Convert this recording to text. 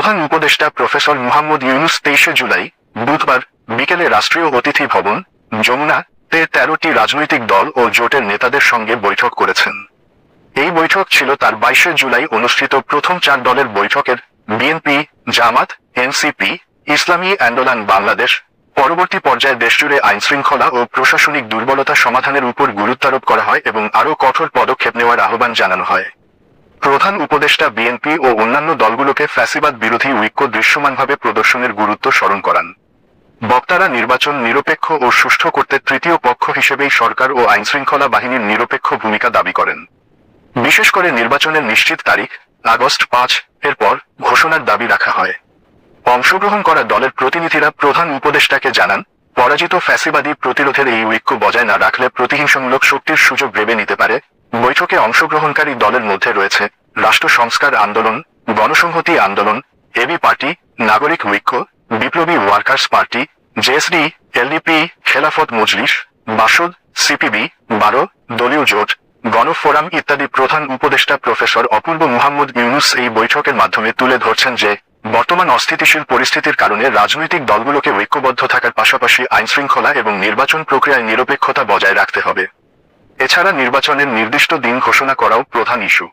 প্রধান উপদেষ্টা প্রফেসর মুহাম্মদ ইউনুস তেইশে জুলাই, বুধবার বিকেলে রাষ্ট্রীয় অতিথি ভবন, যমুনা তে তেরোটি রাজনৈতিক দল ও জোটের নেতাদের সঙ্গে বৈঠক করেছেন। এই বৈঠক ছিল তার বাইশে জুলাই অনুষ্ঠিত প্রথম চার দলের বৈঠকের, বিএনপি, জামাত, এনসিপি, ইসলামী আন্দোলন বাংলাদেশ, পরবর্তী পর্যায়ে দেশজুড়ে আইনশৃঙ্খলা ও প্রশাসনিক দুর্বলতা সমাধানের উপর গুরুত্বারোপ করা হয় এবং আরও কঠোর পদক্ষেপ নেওয়ার আহ্বান জানানো হয়। প্রধান উপদেষ্টা বিএনপি ও অন্যান্য দলগুলোকে ফ্যাসিবাদ বিরোধী ঐক্য দৃশ্যমানভাবে প্রদর্শনের গুরুত্ব স্মরণ করান। বক্তারা নির্বাচন নিরপেক্ষ ও সুষ্ঠু করতে তৃতীয় পক্ষ হিসেবেই সরকার ও আইনশৃঙ্খলা বাহিনীর নিরপেক্ষ ভূমিকা দাবি করেন। বিশেষ করে নির্বাচনের নিশ্চিত তারিখ, আগস্ট পাঁচ, এর পর ঘোষণার দাবি রাখা হয়। অংশগ্রহণ করা দলের প্রতিনিধিরা প্রধান উপদেষ্টাকে জানান, পরাজিত ফ্যাসিবাদী প্রতিরোধের এই ঐক্য বজায় না রাখলে প্রতিহিংসামূলক শক্তির সুযোগ ভেবে নিতে পারে বৈঠকে অংশগ্রহণকারী দলের মধ্যে রয়েছে রাষ্ট্র সংস্কার আন্দোলন, গণসংহতি আন্দোলন, এবি পার্টি, নাগরিক ঐক্য, বিপ্লবী workers party JSD LDP Khelafat Majlis, Basad CPB বারো, দলীয় জোট, গণফোরাম ইত্যাদি প্রধান উপদেষ্টা প্রফেসর অপূর্ব মুহাম্মদ ইউনুস এই বৈঠকের মাধ্যমে তুলে ধরছেন যে, বর্তমান অস্থিতিশীল পরিস্থিতির কারণে রাজনৈতিক দলগুলোকে ঐক্যবদ্ধ থাকার পাশাপাশি আইনশৃঙ্খলা এবং নির্বাচন প্রক্রিয়ায় নিরপেক্ষতা বজায় রাখতে হবে। এছাড়া নির্বাচনের নির্দিষ্ট দিন ঘোষণা করাও প্রধান ইস্যু।